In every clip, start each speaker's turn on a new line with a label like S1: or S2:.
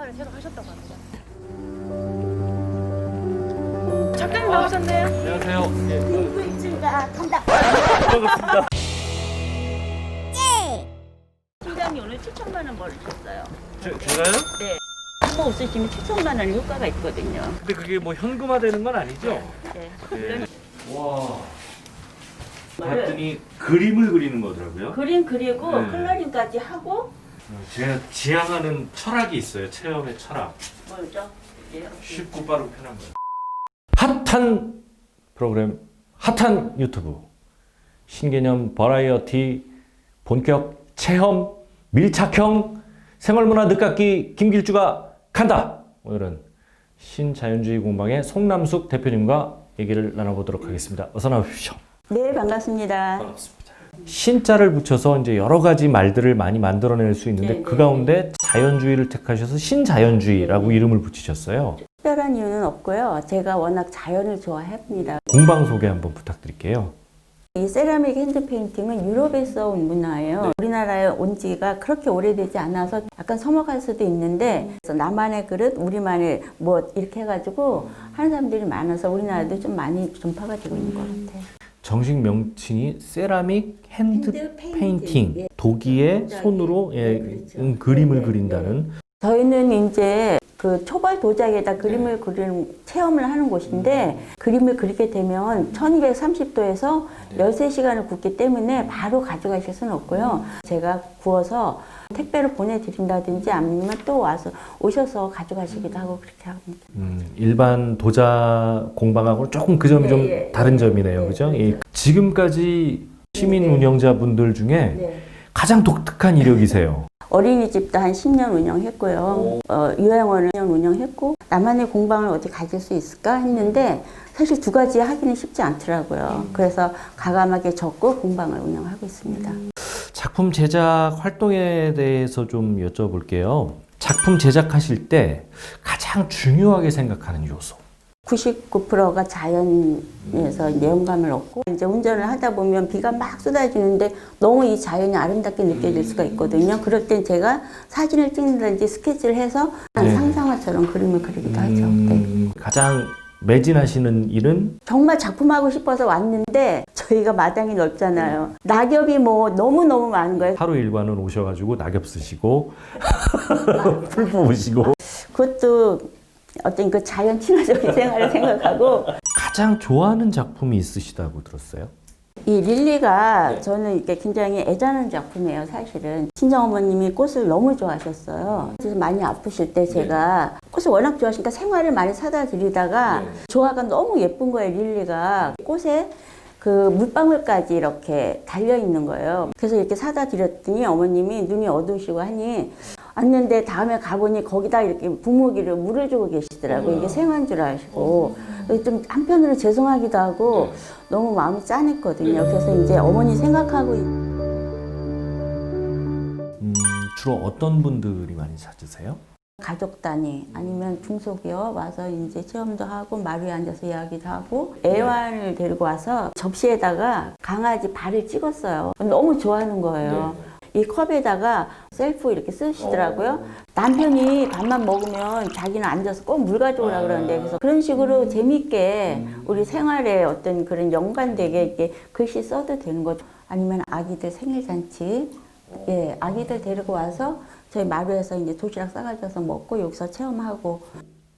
S1: 간판을 새로 하셨다고 합니다. 작가님 나오셨네요.
S2: 안녕하세요. 예,
S3: 궁금증가 간다.
S2: 반갑습니다.
S3: 팀장님 오늘 7천만 원 벌으셨어요.
S2: 제, 제가요?
S3: 네. 한번 없으시면 7천만 원 효과가 있거든요.
S2: 근데 그게 뭐 현금화 되는 건 아니죠?
S3: 네.
S2: 네. 와. 봤더니 그림을 그리는 거더라고요.
S3: 그림 그리고
S2: 네.
S3: 컬러링까지 하고
S2: 어, 제가 지향하는 철학이 있어요. 체험의 철학.
S3: 뭐죠? 예.
S2: 쉽고 빠르고 편한 거예요.
S4: 핫한 프로그램, 핫한 유튜브, 신개념 버라이어티, 본격 체험, 밀착형 생활문화 늦깎이 김길주가 간다. 오늘은 신자연주의 공방의 송남숙 대표님과 얘기를 나눠보도록 하겠습니다. 어서 나오십시오.
S3: 네 반갑습니다.
S2: 반갑습니다.
S4: 신자를 붙여서 이제 여러 가지 말들을 많이 만들어낼 수 있는데
S3: 네,
S4: 그
S3: 네,
S4: 가운데 자연주의를 택하셔서 신자연주의라고 이름을 붙이셨어요.
S3: 특별한 이유는 없고요. 제가 워낙 자연을 좋아합니다.
S4: 공방 소개 한번 부탁드릴게요.
S3: 이 세라믹 핸드 페인팅은 유럽에서 온 문화예요. 우리나라에 온 지가 그렇게 오래되지 않아서 약간 서먹할 수도 있는데 그래서 나만의 그릇, 우리만의 뭐 이렇게 해가지고 하는 사람들이 많아서 우리나라도 좀 많이 전파가 되고 있는 것 같아요.
S4: 정식 명칭이 세라믹 핸드,
S3: 핸드 페인팅.
S4: 페인팅,
S3: 예. 도자기.
S4: 손으로 예,
S3: 네, 그렇죠.
S4: 음, 그림을
S3: 네, 네,
S4: 그린다는
S3: 저희는 이제 그 초벌 도자기에다 그림을 그리는 체험을 하는 곳인데 그림을 그리게 되면 1230도에서 13시간을 굽기 때문에 바로 가져가실 수는 없고요. 제가 구워서 택배로 보내드린다든지 아니면 또 와서 오셔서 가져가시기도 하고 그렇게 합니다.
S4: 음, 일반 도자 공방하고는 조금 그 점이
S3: 네,
S4: 좀
S3: 예.
S4: 다른 점이네요,
S3: 네,
S4: 그죠? 예, 지금까지 시민
S3: 네, 네.
S4: 운영자분들 중에 가장 독특한 이력이세요.
S3: 어린이집도 한 10년 운영했고요. 어, 요양원을 1년 운영했고 나만의 공방을 어디 가질 수 있을까 했는데 사실 두 가지 하기는 쉽지 않더라고요. 그래서 가감하게 적고 공방을 운영하고 있습니다.
S4: 작품 제작 활동에 대해서 좀 여쭤볼게요. 작품 제작하실 때 가장 중요하게 생각하는 요소.
S3: 99%가 자연에서 이제 영감을 얻고 이제 운전을 하다 보면 비가 막 쏟아지는데 너무 이 자연이 아름답게 느껴질 수가 있거든요. 그럴 땐 제가 사진을 찍는다든지 스케치를 해서
S4: 네.
S3: 상상화처럼 그림을 그리기도 하죠. 네.
S4: 음, 가장 매진하시는 일은
S3: 정말 작품하고 싶어서 왔는데 저희가 마당이 넓잖아요. 낙엽이 뭐 너무너무 많은 거예요.
S4: 하루 일과는 오셔가지고 낙엽 쓰시고 풀 뽑으시고
S3: 그것도 어떤 그 자연 친화적인 생활을 생각하고
S4: 가장 좋아하는 작품이 있으시다고 들었어요.
S3: 이 릴리가 저는 이게 굉장히 애잔한 작품이에요, 사실은. 친정 어머님이 꽃을 너무 좋아하셨어요. 그래서 많이 아프실 때 제가 꽃을 워낙 좋아하시니까 생화를 많이 사다 드리다가 조화가 너무 예쁜 거예요, 릴리가. 꽃에 그 물방울까지 이렇게 달려 있는 거예요. 그래서 이렇게 사다 드렸더니 어머님이 눈이 어두우시고 하니 왔는데 다음에 가보니 거기다 이렇게 부모기를 물을 주고 계시더라고요. 이게 생화인 줄 아시고. 좀 한편으로 죄송하기도 하고 너무 마음이 짠했거든요. 그래서 이제 어머니 생각하고
S4: 음, 주로 어떤 분들이 많이 찾으세요?
S3: 가족 단위 아니면 중소기업 와서 이제 체험도 하고 마루에 앉아서 이야기도 하고 애완을 데리고 와서 접시에다가 강아지 발을 찍었어요. 너무 좋아하는 거예요. 이 컵에다가 셀프 이렇게 쓰시더라고요. 남편이 밥만 먹으면 자기는 앉아서 꼭 물 가져오라 그러는데 그래서 그런 식으로 재미있게 우리 생활에 어떤 그런 연관되게 이렇게 글씨 써도 되는 거죠. 아니면 아기들 생일 잔치, 예, 아기들 데리고 와서 저희 마루에서 이제 도시락 싸가져서 먹고 여기서 체험하고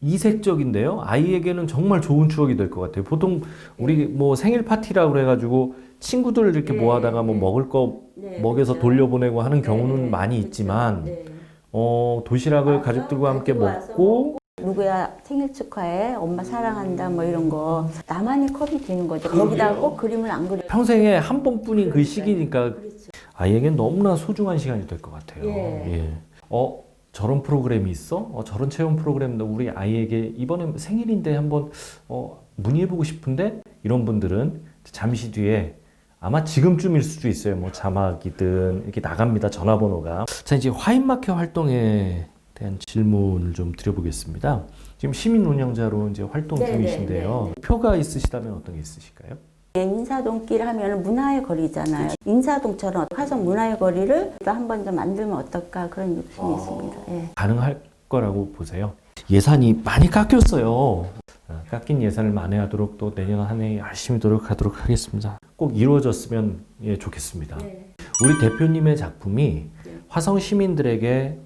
S4: 이색적인데요. 아이에게는 정말 좋은 추억이 될 것 같아요. 보통 우리 뭐 생일 파티라고 그래가지고 친구들 이렇게
S3: 네,
S4: 모아다가 뭐
S3: 네.
S4: 먹을 거
S3: 네,
S4: 먹여서
S3: 그렇죠.
S4: 돌려보내고 하는 경우는
S3: 네,
S4: 많이
S3: 그렇죠.
S4: 있지만
S3: 네.
S4: 어, 도시락을
S3: 와서
S4: 가족들과 함께
S3: 가지고 와서
S4: 먹고
S3: 누구야 생일 축하해 엄마 사랑한다 뭐 이런 거 나만의 컵이 되는 거죠 거기다가 꼭 그림을 안 그려
S4: 평생에 한 번뿐인 그 시기니까
S3: 그렇죠.
S4: 아이에겐 너무나 소중한 시간이 될 것 같아요.
S3: 예.
S4: 예. 어 저런 프로그램이 있어? 어, 저런 체험 프로그램도 우리 아이에게 이번에 생일인데 한번 어, 문의해보고 싶은데 이런 분들은 잠시 뒤에 아마 지금쯤일 수도 있어요. 뭐 자막이든 이렇게 나갑니다. 전화번호가. 자 이제 화인마켓 활동에 대한 질문을 좀 드려보겠습니다. 지금 시민 운영자로 이제 활동
S3: 네,
S4: 중이신데요. 표가 있으시다면 어떤 게 있으실까요?
S3: 예, 인사동길 하면 문화의 거리잖아요 인사동처럼 화성 문화의 거리를 또 한 번 더 만들면 어떨까 그런 욕심이 있습니다 예.
S4: 가능할 거라고 보세요. 예산이 많이 깎였어요. 아, 깎인 예산을 만회하도록 또 내년 한 해 열심히 노력하도록 하겠습니다. 꼭 이루어졌으면 예, 좋겠습니다. 우리 대표님의 작품이 화성 시민들에게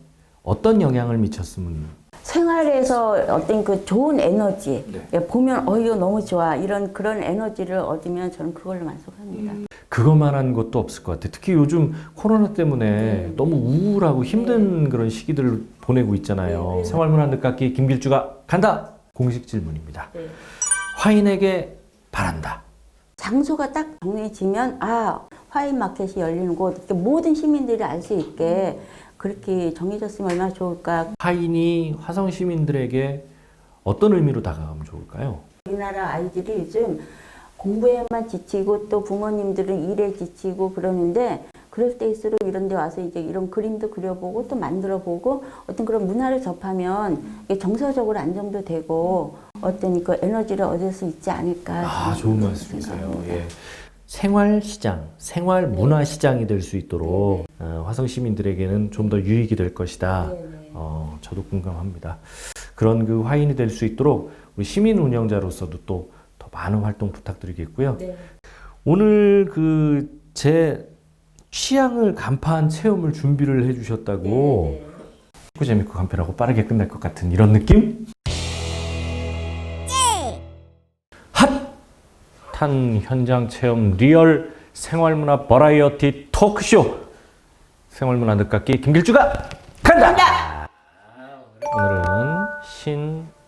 S4: 어떤 영향을 미쳤으면
S3: 생활에서 어떤 그 좋은 에너지
S4: 네.
S3: 예, 보면 어 이거 너무 좋아 이런 그런 에너지를 얻으면 저는 그걸로 만족합니다.
S4: 그것만 한 것도 없을 것 같아요. 특히 요즘 코로나 때문에 너무 우울하고 힘든 그런 시기들을 보내고 있잖아요. 생활문화 늦깎이 김길주가 간다. 공식 질문입니다.
S3: 네.
S4: 화인에게 바란다.
S3: 장소가 딱 정해지면 아 화인 마켓이 열리는 곳 모든 시민들이 알 수 있게 그렇게 정해졌으면 얼마나 좋을까.
S4: 화인이 화성 시민들에게 어떤 의미로 다가가면 좋을까요?
S3: 우리나라 아이들이 요즘 공부에만 지치고 또 부모님들은 일에 지치고 그러는데 그럴 때일수록 이런 데 와서 이제 이런 그림도 그려보고 또 만들어보고 어떤 그런 문화를 접하면 이게 정서적으로 안정도 되고 어떤 그 에너지를 얻을 수 있지 않을까.
S4: 아, 좋은 말씀이세요.
S3: 생각합니다.
S4: 예. 생활 시장, 생활 문화 시장이 될 수 있도록 어, 화성 시민들에게는 좀 더 유익이 될 것이다. 어, 저도 공감합니다. 그런 그 화인이 될 수 있도록 우리 시민 운영자로서도 또 더 많은 활동 부탁드리겠고요.
S3: 네.
S4: 오늘 그 제 취향을 간파한 체험을 준비를 해주셨다고 그 재밌고 간편하고 빠르게 끝날 것 같은 이런 느낌? 핫한 현장 체험 리얼 생활문화 버라이어티 토크쇼 생활문화 늦깎이 김길주가 간다! 오늘은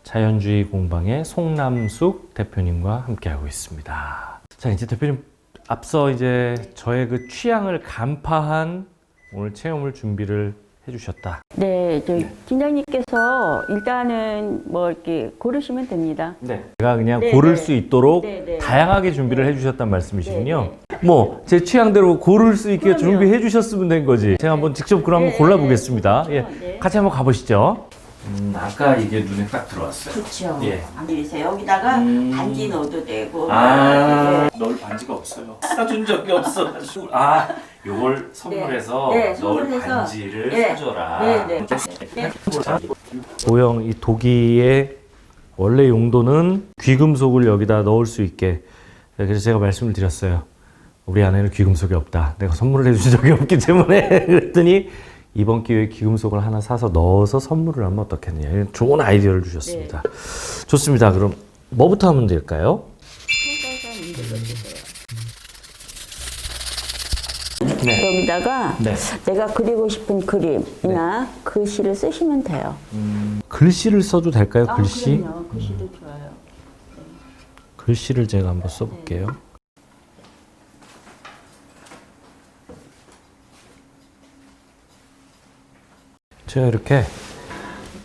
S4: 신자연주의 공방의 송남숙 대표님과 함께하고 있습니다. 자 이제 대표님 앞서 이제 저의 그 취향을 간파한 오늘 체험을 준비를 해주셨다.
S3: 네, 저 팀장님께서 일단은 뭐 이렇게 고르시면 됩니다.
S4: 네. 제가 그냥
S3: 네,
S4: 고를
S3: 네.
S4: 수 있도록
S3: 네, 네.
S4: 다양하게 준비를 해주셨단 말씀이시군요.
S3: 네,
S4: 뭐제 취향대로 고를 수 있게
S3: 그럼요.
S4: 준비해 주셨으면 된 거지. 제가 한번 직접 그럼 한번
S3: 네,
S4: 골라보겠습니다.
S3: 네,
S4: 예,
S3: 네.
S4: 같이 한번 가보시죠. 음, 아까 이게 눈에 딱 들어왔어요.
S3: 그렇죠.
S4: 예.
S3: 안에서 여기다가
S4: 음.
S3: 반지 넣어도 되고.
S2: 아, 넣을 반지가 없어요. 사준 적이 없어가지고. 아, 요걸 선물해서
S3: 네,
S2: 넣을
S3: 선물해서.
S2: 반지를
S3: 네.
S2: 사줘라.
S3: 네, 네. 네.
S4: 도형 이 도기의 원래 용도는 귀금속을 여기다 넣을 수 있게. 네, 그래서 제가 말씀을 드렸어요. 우리 안에는 귀금속이 없다. 내가 선물을 해준 적이 없기 때문에 그랬더니 이번 기회에 귀금속을 하나 사서 넣어서 선물을 하면 어떻겠느냐. 이런 좋은 아이디어를 주셨습니다. 좋습니다. 그럼 뭐부터 하면 될까요? 네.
S3: 여기다가
S4: 네.
S3: 내가 그리고 싶은 그림이나 글씨를 쓰시면 돼요.
S4: 글씨를 써도 될까요? 글씨?
S3: 아, 그럼요. 글씨도 좋아요.
S4: 글씨를 제가 한번 써볼게요. 제가 이렇게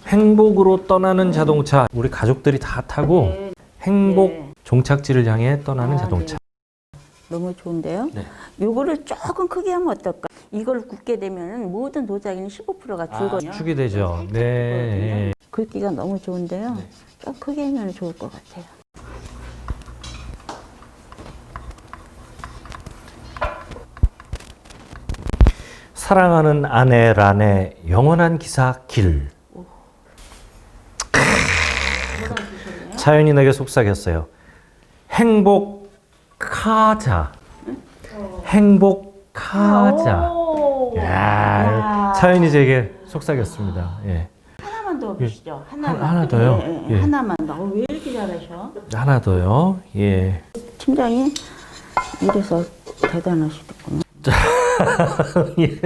S4: 행복으로 떠나는 자동차 우리 가족들이 다 타고
S3: 네.
S4: 행복
S3: 네.
S4: 종착지를 향해 떠나는
S3: 아,
S4: 자동차.
S3: 너무 좋은데요?
S4: 네.
S3: 요거를 조금 크게 하면 어떨까? 이걸 굽게 되면 모든 도자기는 15%가 줄거든요.
S4: 축이 되죠. 네.
S3: 굵기가 너무 좋은데요.
S4: 네.
S3: 좀 크게 하면 좋을 것 같아요.
S4: 사랑하는 아내 란의 영원한 기사 길. 사연이 내게 속삭였어요. 행복하자. 행복하자.
S3: 오.
S4: 야,
S3: 야.
S4: 사연이 제게 속삭였습니다. 예.
S3: 하나만 더 보시죠. 하나만.
S4: 하- 하나 더요?
S3: 예, 예,
S4: 예.
S3: 하나만 더. 어, 왜 이렇게 잘하셔?
S4: 하나 더요. 예.
S3: 팀장이 이래서 대단하시겠구나.
S4: 예.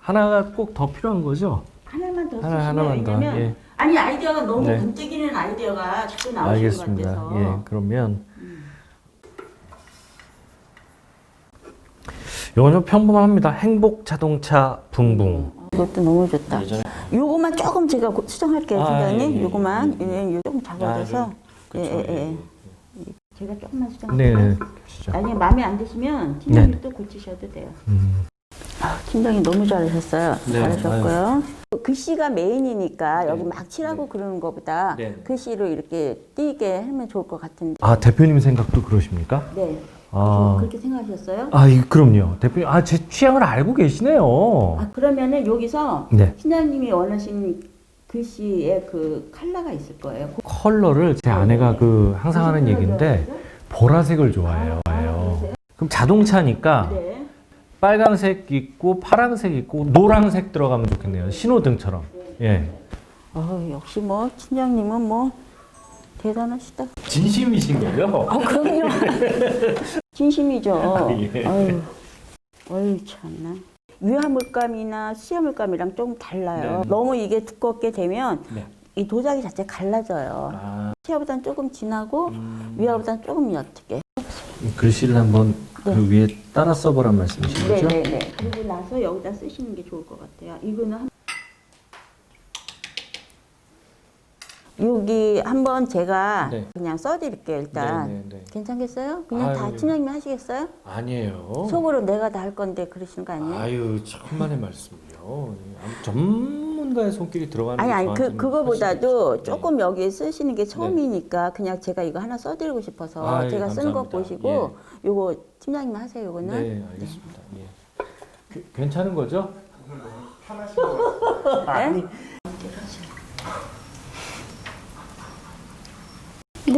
S4: 하나가 꼭 더 필요한 거죠?
S3: 하나만 더
S4: 하나,
S3: 쓰시면
S4: 하나만 더,
S3: 왜냐면
S4: 예.
S3: 아니 아이디어가 너무
S4: 네.
S3: 번뜩이는 아이디어가 자꾸 나오시는
S4: 알겠습니다.
S3: 것 같아서
S4: 예. 그러면 이건 좀 평범합니다. 행복 자동차 붕붕.
S3: 이것도 너무 좋다. 요거만 조금 제가 고- 수정할게요,
S4: 아,
S3: 팀장님.
S4: 예, 예,
S3: 요거만 예, 요 조금 작아져서
S4: 아, 좀-
S3: 예, 예,
S4: 예,
S3: 예. 제가 조금만 수정할게요.
S4: 네, 보시죠.
S3: 나중에 마음에 안 드시면 팀장님
S4: 네.
S3: 또 고치셔도 돼요.
S4: 음.
S3: 아, 팀장님 너무 잘하셨어요.
S4: 네,
S3: 잘하셨고요. 글씨가 메인이니까 여기 막 칠하고 그러는 것보다
S4: 네.
S3: 글씨로 이렇게 띄게 하면 좋을 것 같은데.
S4: 아 대표님 생각도 그러십니까?
S3: 네.
S4: 아,
S3: 그렇게 생각하셨어요?
S4: 아, 이- 그럼요. 대표님, 아, 제 취향을 알고 계시네요.
S3: 아, 그러면은 여기서
S4: 네.
S3: 팀장님이 원하시는 글씨에 그 컬러가 있을 거예요.
S4: 컬러를 제 아내가 그 항상 하는 얘기인데 보라색을 좋아해요. 그럼 자동차니까
S3: 네.
S4: 빨강색 있고 파란색 있고 노란색 들어가면 좋겠네요. 신호등처럼. 예.
S3: 어, 역시 뭐 친정님은 뭐 대단하시다.
S4: 진심이신 거예요?
S3: 아 그럼요. 진심이죠.
S4: 예.
S3: 아유, 어유 참나. 유화물감이나 수화물감이랑 조금 달라요.
S4: 네.
S3: 너무 이게 두껍게 되면
S4: 네.
S3: 이 도자기 자체 갈라져요.
S4: 아,
S3: 수화보다는 조금 진하고
S4: 음,
S3: 위화보다는 조금 옅게.
S4: 글씨를 한번
S3: 네.
S4: 그 위에 따라 써보란 말씀이신 거죠?
S3: 네네네. 그리고 나서 여기다 쓰시는 게 좋을 것 같아요. 이거는 한... 여기 한번 제가
S4: 네.
S3: 그냥 써드릴게요 일단.
S4: 네, 네, 네.
S3: 괜찮겠어요? 그냥
S4: 아유.
S3: 다 팀장님이 하시겠어요?
S4: 아니에요.
S3: 속으로 내가 다 할 건데 그러시는 거 아니에요?
S4: 아유 천만의 말씀이요. 아무 전문가의 손길이 들어가는
S3: 아니
S4: 게
S3: 아니 그
S4: 저한테는
S3: 그거보다도
S4: 사실- 네.
S3: 조금 여기 쓰시는 게 처음이니까 그냥 제가 이거 하나 써드리고 싶어서
S4: 아유,
S3: 제가 쓰는 거
S4: 감사합니다.
S3: 보시고 요거 팀장님 하세요 요거는
S4: 네, 알겠습니다. 예. 그- 괜찮은 거죠?
S3: 네?
S4: 어떻게 하는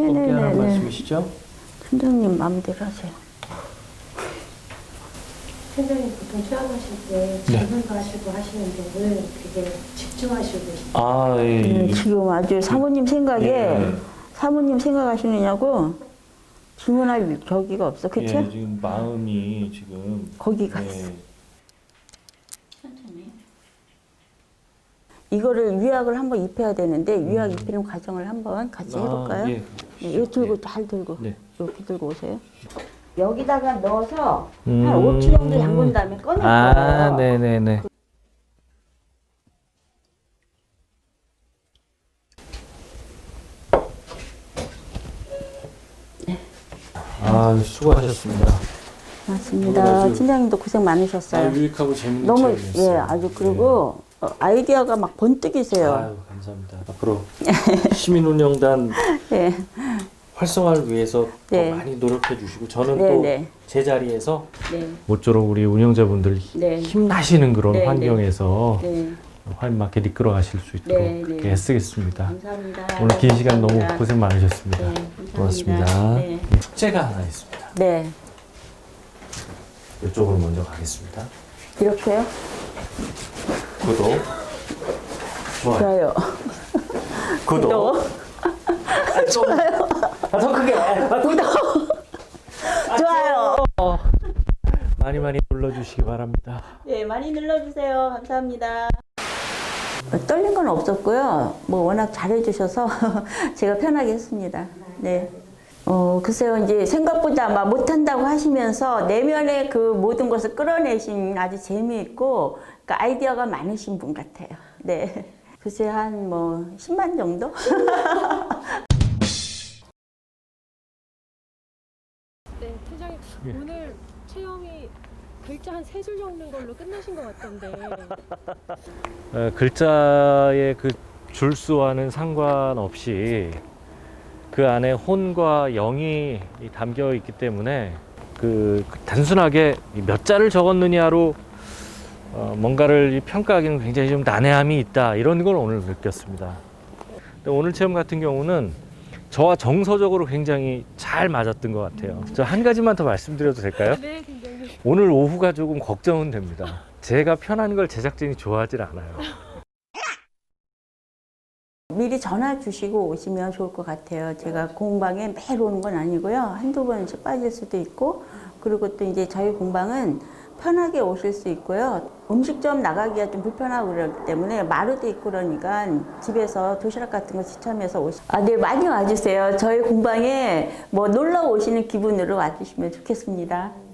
S3: 네네네
S4: 말씀이시죠?
S3: 팀장님 마음대로 하세요.
S1: 팀장님 보통 체험하실 때
S4: 네.
S1: 질문도 하시고 하시는데 왜 되게 집중하시고 계세요?
S4: 아, 예.
S3: 음, 지금 아주 사모님 생각에
S4: 예.
S3: 사모님 생각하시느냐고 질문할 저기가 없어 그쵸?
S4: 예, 지금 마음이 지금
S3: 거기가
S4: 예.
S3: 있어. 이거를 위약을 한번 입혀야 되는데 위약 입히는 과정을 한번 같이 해볼까요?
S4: 아, 예.
S3: 네, 이거 들고 잘 들고
S4: 네.
S3: 이렇게 들고 오세요. 여기다가 넣어서
S4: 음.
S3: 한 5초 정도 담근 다음에 꺼낼 거예요.
S4: 아, 네, 네, 네. 아, 수고하셨습니다.
S3: 맞습니다.
S4: 아주-
S3: 팀장님도 고생 많으셨어요.
S4: 유익하고 재밌는
S3: 너무. 예 아주 그리고 어, 아이디어가 막 번뜩이세요.
S4: 아유, 감사합니다. 앞으로 시민운영단
S3: 예.
S4: 활성화를 위해서
S3: 네.
S4: 더 많이 노력해 주시고 저는
S3: 네,
S4: 또
S3: 네.
S4: 제 자리에서
S3: 네.
S4: 모쪼록 우리 운영자분들
S3: 네.
S4: 힘나시는 그런
S3: 네, 네.
S4: 환경에서
S3: 네.
S4: 화인마켓 이끌어 가실 수 있도록
S3: 네,
S4: 그렇게
S3: 네.
S4: 애쓰겠습니다.
S3: 감사합니다.
S4: 오늘 긴 시간 너무
S3: 감사합니다.
S4: 고생 많으셨습니다.
S3: 네, 감사합니다.
S4: 고맙습니다.
S3: 네.
S4: 숙제가 하나 있습니다.
S3: 네.
S4: 이쪽으로 먼저 가겠습니다.
S3: 이렇게요?
S4: 구독, 좋아요,
S3: 좋아요.
S4: 구독. 아, 좋아요. 아, 더 크게. 아,
S3: 구독. 좋아요.
S4: 많이 많이 눌러주시기 바랍니다.
S3: 네, 많이 눌러주세요. 감사합니다. 떨린 건 없었고요. 뭐 워낙 잘해주셔서 제가 편하게 했습니다. 네. 어, 글쎄요, 이제 생각보다 막 못한다고 하시면서 내면의 그 모든 것을 끌어내신 아주 재미있고 그러니까 아이디어가 많으신 분 같아요. 네. 글쎄 한 뭐 10만 정도?
S4: 예.
S1: 오늘 체험이 글자 한 세 줄 적는 걸로 끝나신 것 같던데
S4: 어, 글자의 그 줄수와는 상관없이 그 안에 혼과 영이 담겨 있기 때문에 그 단순하게 이몇 자를 적었느냐로 어, 뭔가를 이 평가하기는 굉장히 좀 난해함이 있다 이런 걸 오늘 느꼈습니다. 오늘 체험 같은 경우는 저와 정서적으로 굉장히 잘 맞았던 것 같아요. 저 한 가지만 더 말씀드려도 될까요?
S1: 네, 팀장님
S4: 오늘 오후가 조금 걱정은 됩니다. 제가 편한 걸 제작진이 좋아하질 않아요.
S3: 미리 전화 주시고 오시면 좋을 것 같아요. 제가 공방에 매일 오는 건 아니고요. 한두 번씩 빠질 수도 있고, 그리고 또 이제 저희 공방은 편하게 오실 수 있고요. 음식점 나가기가 좀 불편하고 그러기 때문에 마루도 있고 그러니까 집에서 도시락 같은 거 지참해서 오시. 아, 네, 많이 와주세요. 저희 공방에 뭐 놀러 오시는 기분으로 와주시면 좋겠습니다.